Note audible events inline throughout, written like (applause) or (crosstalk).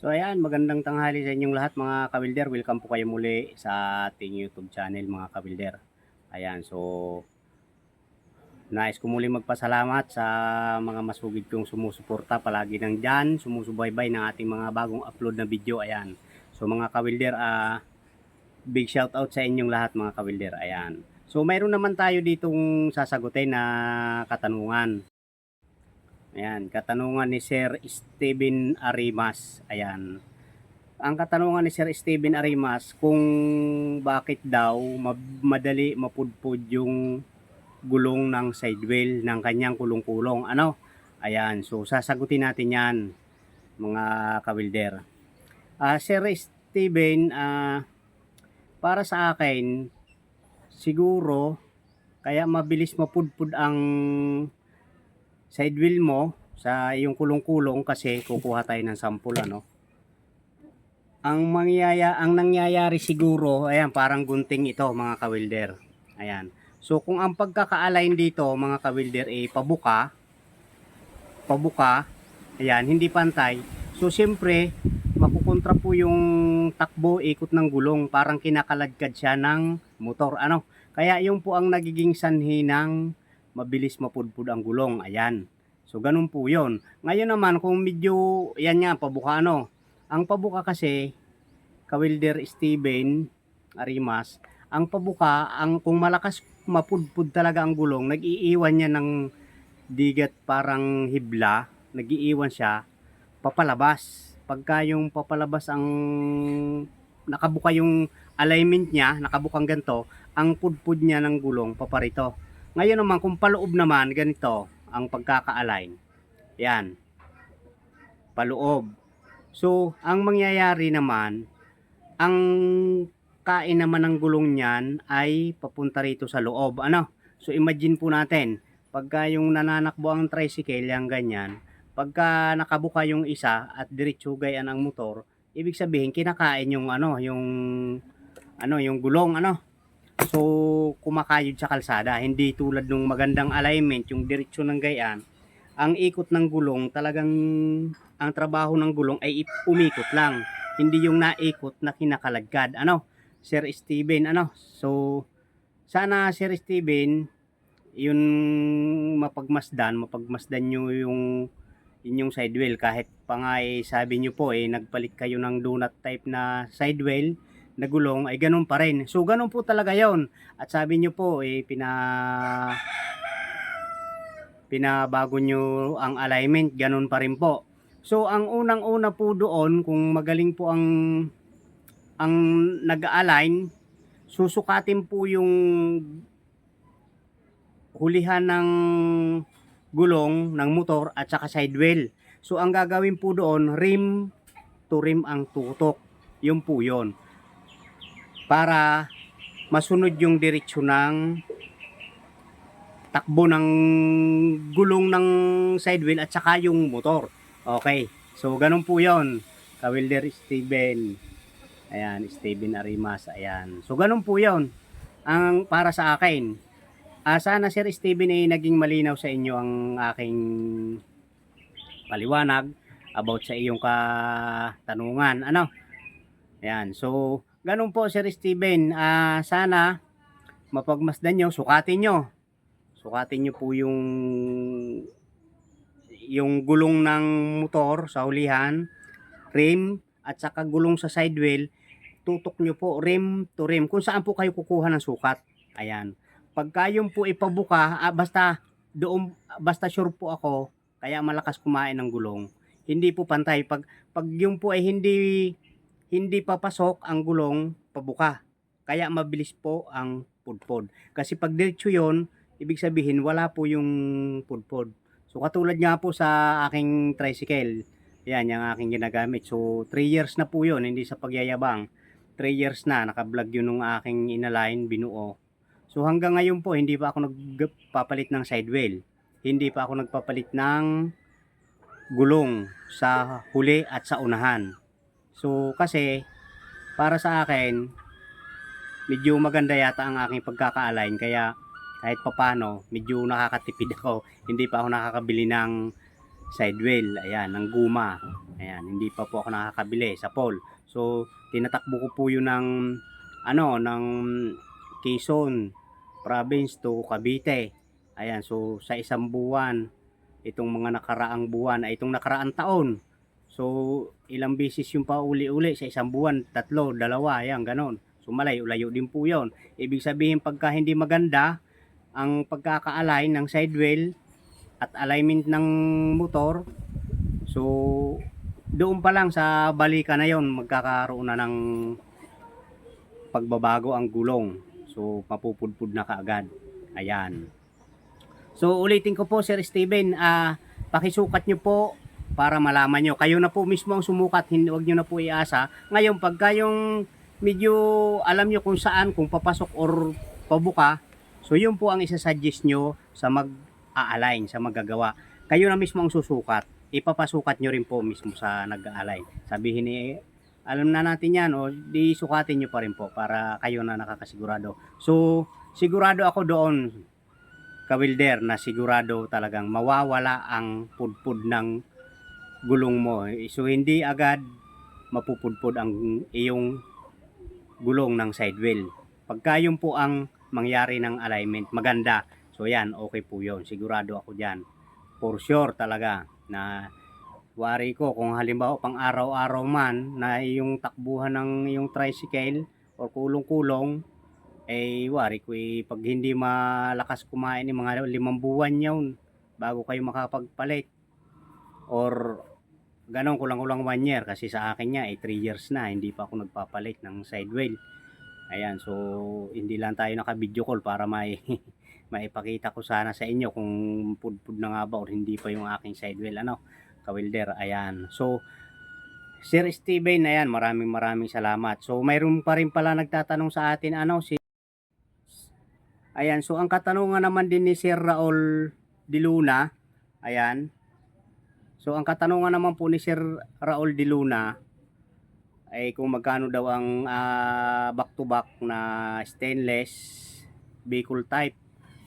So ayan, magandang tanghali sa inyong lahat mga kabilder. Welcome po kayo muli sa ating YouTube channel mga kabilder. Ayan, so nais ko muli magpasalamat sa mga masugid kong sumusuporta palagi nang dyan, sumusubaybay ng ating mga bagong upload na video. Ayan. So mga kabilder, ah big shout out sa inyong lahat mga kabilder. Ayan. So mayroon naman tayo ditong sasagutin na katanungan. Ayan, katanungan ni Sir Steven Arimas. Ayan. Ang katanungan ni Sir Steven Arimas kung bakit daw ma- madali mapudpud yung gulong ng sidewheel ng kanyang kulong-kulong. Ano? Ayan, so sasagutin natin yan mga kabilder. Ah, Sir Steven, ah, para sa akin, siguro, kaya mabilis mapudpud ang side wheel mo sa iyong kulong-kulong kasi kukuha tayo ng sample ano. Ang mangyaya ang nangyayari siguro, ayan parang gunting ito mga kawilder. Ayan. So kung ang pagkaka-align dito mga kawilder ay pabuka, pabuka, ayan, hindi pantay. So siyempre, mapukontra po yung takbo ikot ng gulong, parang kinakaladkad siya ng motor. Ano? Kaya yung po ang nagiging sanhi ng mabilis mapudpud ang gulong. Ayan. So, ganun po yon. Ngayon naman, kung medyo, yan nga, pabuka ano. Ang pabuka kasi, Kawilder Steven Arimas, ang pabuka, ang kung malakas mapudpud talaga ang gulong, nag-iiwan niya ng digat parang hibla, nag-iiwan siya, papalabas. Pagka yung papalabas ang nakabuka yung alignment niya, nakabukang ganito, ang pudpud niya ng gulong paparito. Ngayon naman, kung paloob naman, ganito ang pagkaka-align. Yan. Paloob. So, ang mangyayari naman, ang kain naman ng gulong niyan ay papunta rito sa loob. Ano? So, imagine po natin, pagka yung nananakbo ang tricycle, yung ganyan, pagka nakabuka yung isa at diretso gayan ang motor, ibig sabihin kinakain yung ano, yung ano, yung gulong ano. So, kumakayod sa kalsada. Hindi tulad ng magandang alignment, yung diretsyo ng gayaan. Ang ikot ng gulong, talagang ang trabaho ng gulong ay umikot lang. Hindi yung naikot na kinakalagkad. Ano? Sir Steven, ano? So, sana Sir Steven, yun mapagmasdan, mapagmasdan nyo yung inyong sidewheel. Kahit pa nga eh, sabi nyo po, eh, nagpalit kayo ng donut type na sidewheel, na gulong ay ganun pa rin. So ganun po talaga 'yon. At sabi niyo po eh pina pinabago nyo ang alignment, ganun pa rin po. So ang unang-una po doon kung magaling po ang ang nag-align, susukatin po yung hulihan ng gulong ng motor at saka sidewheel. So ang gagawin po doon, rim to rim ang tutok. Yun po yun para masunod yung diretsyo ng takbo ng gulong ng side wheel at saka yung motor. Okay. So, ganun po yon Kawilder Steven. Ayan, Steven Arimas. Ayan. So, ganun po yon Ang para sa akin. Ah, sana Sir Steven ay naging malinaw sa inyo ang aking paliwanag about sa iyong katanungan. Ano? Ayan. So, Ganun po Sir Steven, ah sana mapagmasdan nyo, sukatin nyo. Sukatin nyo po yung yung gulong ng motor sa hulihan, rim at saka gulong sa sidewheel, tutok nyo po rim to rim kung saan po kayo kukuha ng sukat. Ayan. Pagka yung po ipabuka, ah, basta doon basta sure po ako kaya malakas kumain ng gulong. Hindi po pantay pag pag yung po ay hindi hindi papasok ang gulong pabuka. Kaya mabilis po ang pudpod. Kasi pag diretso yun, ibig sabihin wala po yung pudpod. So katulad nga po sa aking tricycle, yan yung aking ginagamit. So 3 years na po yun, hindi sa pagyayabang. 3 years na, nakablog yun nung aking inalign, binuo. So hanggang ngayon po, hindi pa ako nagpapalit ng sidewheel. Hindi pa ako nagpapalit ng gulong sa huli at sa unahan. So kasi para sa akin medyo maganda yata ang aking pagkaka-align kaya kahit papano medyo nakakatipid ako. Hindi pa ako nakakabili ng side wheel, ayan, ng guma. Ayan, hindi pa po ako nakakabili sa poll. So, tinatakbo ko po yun ng, ano, ng Quezon province to Cavite. Ayan, so sa isang buwan, itong mga nakaraang buwan, ay itong nakaraang taon. So, ilang beses yung pauli-uli sa isang buwan, tatlo, dalawa, ayan, ganon. So, malayo-layo din po yon. Ibig sabihin, pagka hindi maganda, ang pagkaka-align ng sidewheel at alignment ng motor, so, doon pa lang sa balikan na yon magkakaroon na ng pagbabago ang gulong. So, mapupudpud na kaagad. Ayan. So, ulitin ko po, Sir Steven, ah, pakisukat nyo po para malaman nyo. Kayo na po mismo ang sumukat, hindi, wag nyo na po iasa. Ngayon, pagka yung medyo alam nyo kung saan, kung papasok or pabuka, so yun po ang isasuggest nyo sa mag-a-align, sa maggagawa. Kayo na mismo ang susukat. Ipapasukat nyo rin po mismo sa nag-a-align. Sabihin ni alam na natin yan o di sukatin nyo pa rin po para kayo na nakakasigurado. So, sigurado ako doon kawilder na sigurado talagang mawawala ang pudpud ng gulong mo. So, hindi agad mapupudpud ang iyong gulong ng side wheel. Pagka yun po ang mangyari ng alignment, maganda. So, yan, okay po yun. Sigurado ako dyan. For sure talaga na wari ko kung halimbawa pang araw-araw man na yung takbuhan ng yung tricycle or kulong-kulong eh wari ko eh, pag hindi malakas kumain ng mga limang buwan yun bago kayo makapagpalit or ganon kulang-kulang one year. Kasi sa akin niya eh 3 years na. Hindi pa ako nagpapalit ng side wheel. Ayan so hindi lang tayo naka video call para may (laughs) maipakita ko sana sa inyo kung pudpud na nga ba or hindi pa yung aking side wheel ano kawilder ayan. So Sir Steven ayan maraming maraming salamat. So mayroon pa rin pala nagtatanong sa atin ano si ayan so ang katanungan naman din ni Sir Raul Di Luna ayan so ang katanungan naman po ni Sir Raul Di Luna ay kung magkano daw ang back to back na stainless vehicle type.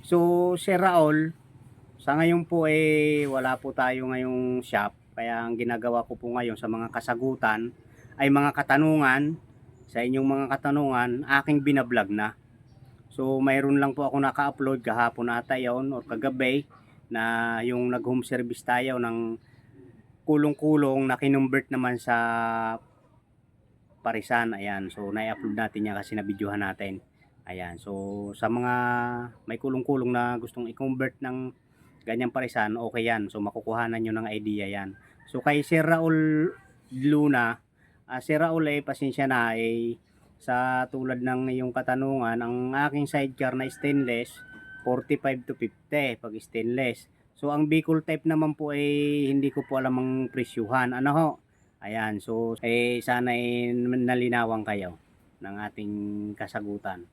So Sir Raul sa ngayon po eh wala po tayo ngayong shop. Kaya ang ginagawa ko po ngayon sa mga kasagutan ay mga katanungan. Sa inyong mga katanungan aking binablog na. So mayroon lang po ako naka-upload kahapon ata yon or kagabi na yung nag-home service tayo ng kulong-kulong na kinumbert naman sa Parisan. Ayan. So na-upload natin yan kasi na-videohan natin. Ayan. So sa mga may kulong-kulong na gustong i-convert ng ganyan parisan, okay yan. So makukuhanan nyo ng idea yan. So kay Sir Raul Luna, uh, Sir Raul eh, pasensya na eh, sa tulad ng iyong katanungan, ang aking sidecar na stainless, 45 to 50 pag stainless. So ang vehicle type naman po ay eh, hindi ko po alam ang presyuhan. Ano ho? Ayan, so eh sana eh, nalinawan kayo ng ating kasagutan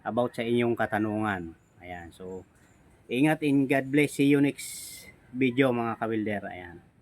about sa inyong katanungan. Ayan, so Ingat in God bless. See you next video mga kawilder. Ayan.